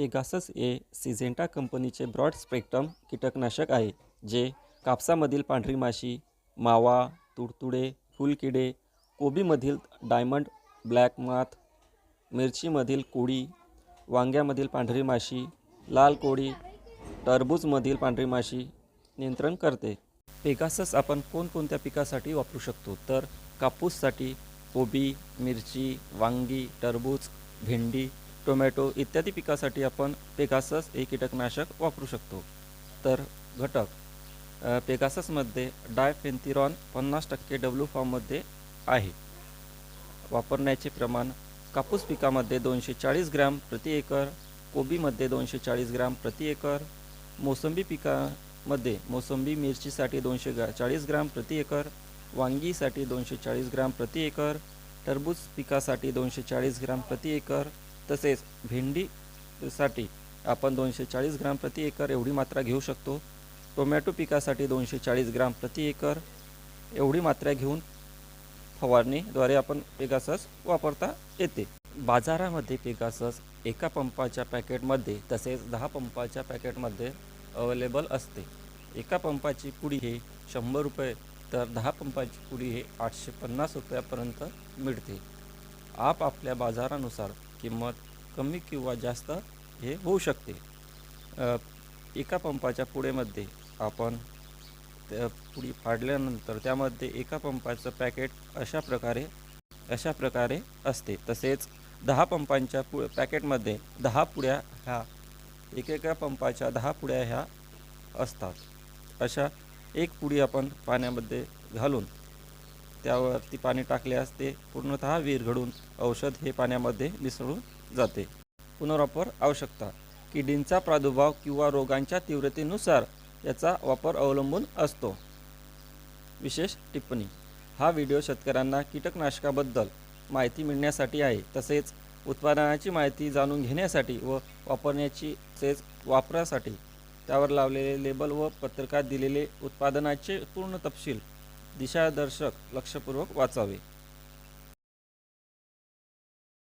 Pegasus ए सिझेंटा कंपनीचे broad spectrum कीटकनाशक आहे जे कापसामधील पांढरी माशी मावा तुडतुडे फुलकिडे कोबीमधील डायमंड ब्लॅक माथ मिरचीमधील कोळी वांग्यामधील पांढरी माशी लाल कोळी टरबूजमधील पांढरी माशी नियंत्रण करते. पेगासस आपण कोणकोणत्या पिकासाठी वापरू शकतो? तर कापूससाठी कोबी मिरची वांगी टरबूज भेंडी टोमॅटो इत्यादी पिकासाठी आपण पेगासस हे कीटकनाशक वापरू शकतो. तर घटक पेगाससमध्ये डायफेंथिरॉन पन्नास टक्के डब्ल्यू फॉर्ममध्ये आहे. वापरण्याचे प्रमाण कापूस पिकामध्ये दोनशे चाळीस ग्रॅम प्रति एकर कोबीमध्ये दोनशे चाळीस ग्रॅम प्रति एकर मोसंबी पिकामध्ये मोसंबी मिरचीसाठी दोनशे गा चाळीस ग्रॅम प्रति एकर वांगीसाठी दोनशे चाळीस ग्रॅम प्रति एकर टरबूज पिकासाठी दोनशे चाळीस ग्रॅम प्रति एकर तसेच भेंडीसाठी आपण दोनशे चाळीस ग्रॅम प्रति एकर एवढी मात्रा घेऊ शकतो. टोमॅटो पिकासाठी दोनशे चाळीस ग्रॅम प्रति एकर एवढी मात्रा घेऊन फवारणीद्वारे आपण पेगासस वापरता येते. बाजारामध्ये पेगासस एका पंपाच्या पॅकेटमध्ये तसेच दहा पंपाच्या पॅकेटमध्ये अवेलेबल असते. एका पंपाची पुडी हे शंभर रुपये तर दहा पंपाची पुडी हे आठशे पन्नास रुपयापर्यंत मिळते. आपापल्या बाजारानुसार किंमत कमी किंवा जास्त हे होऊ शकते. एका पंपाच्या पुडेमध्ये आपण त्या पुडी फाडल्यानंतर त्यामध्ये एका पंपाचं पॅकेट अशा प्रकारे अशा प्रकारे असते. तसेच दहा पंपांच्या पु पॅकेटमध्ये दहा पुड्या ह्या एकेका पंपाच्या दहा पुड्या ह्या असतात. अशा एक पुडी आपण पाण्यामध्ये घालून त्यावरती पाणी टाकल्यास ते पूर्णतः विरघडून औषध हे पाण्यामध्ये मिसळून जाते. पुनर्वापर आवश्यकता. किडींचा प्रादुर्भाव किंवा रोगांच्या तीव्रतेनुसार याचा वापर अवलंबून असतो. विशेष टिप्पणी. हा व्हिडिओ शेतकऱ्यांना कीटकनाशकाबद्दल माहिती मिळण्यासाठी आहे. तसेच उत्पादनाची माहिती जाणून घेण्यासाठी व वापरण्याची तसेच वापरासाठी त्यावर लावलेले लेबल व पत्रकात दिलेले उत्पादनाचे पूर्ण तपशील दिशादर्शक लक्षपूर्वक वाचावे.